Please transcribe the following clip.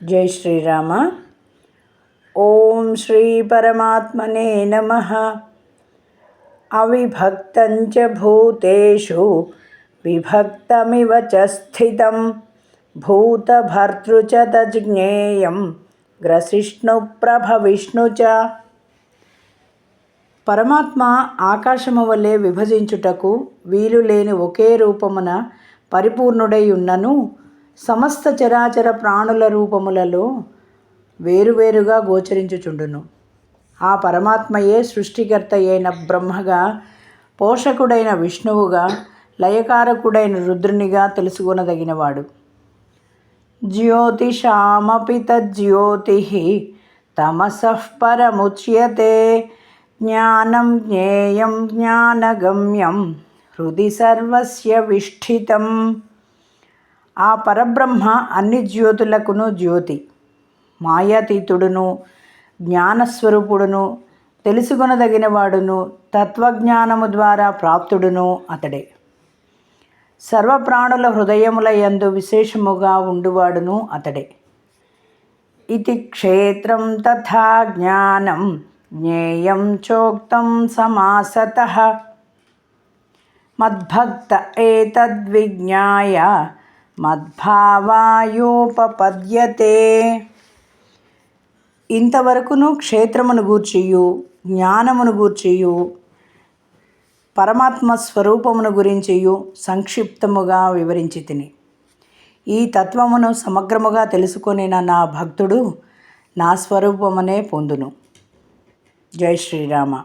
జై శ్రీరామ. ఓం శ్రీ పరమాత్మనే నమ. అవిభక్తంచ భూతేషు విభక్తమివ చ స్థితం. భూతభర్తృ చ తజ్ఞేయం గ్రసిష్ణు ప్రభవిష్ణు చ పరమాత్మ ఆకాశము వలె విభజించుటకు వీలు లేని ఒకే రూపమున పరిపూర్ణుడై ఉన్నను. సమస్త చరాచర ప్రాణుల రూపములలో వేరువేరుగా గోచరించుచుండును. ఆ పరమాత్మయే సృష్టికర్త అయిన బ్రహ్మగా పోషకుడైన విష్ణువుగా లయకారకుడైన రుద్రునిగా తెలుసుకొనదగినవాడు. జ్యోతిషామపి తజ్యోతి తమసః పరముచ్యతే జ్ఞానం జ్ఞేయం జ్ఞానగమ్యం హృది సర్వస్య విష్ఠితం. ఆ పరబ్రహ్మ అన్ని జ్యోతులకును జ్యోతి. మాయాతీతుడును జ్ఞానస్వరూపుడును తెలుసుకొనదగినవాడును తత్వజ్ఞానము ద్వారా ప్రాప్తుడును అతడే. సర్వప్రాణుల హృదయముల యందు విశేషముగా ఉండువాడును అతడే. ఇది క్షేత్రం తథా జ్ఞానం జ్ఞేయం చోక్తం సమాసత. మద్భక్త ఏతద్విజ్ఞాయ మద్భావాయోపపద్యతే. ఇంతవరకును క్షేత్రమును గూర్చియు జ్ఞానమును గూర్చియు పరమాత్మ స్వరూపమును గురించియు సంక్షిప్తముగా వివరించి తిని ఈ తత్వమును సమగ్రముగా తెలుసుకొనిన నా భక్తుడు నా స్వరూపమునే పొందును. జై శ్రీరామ.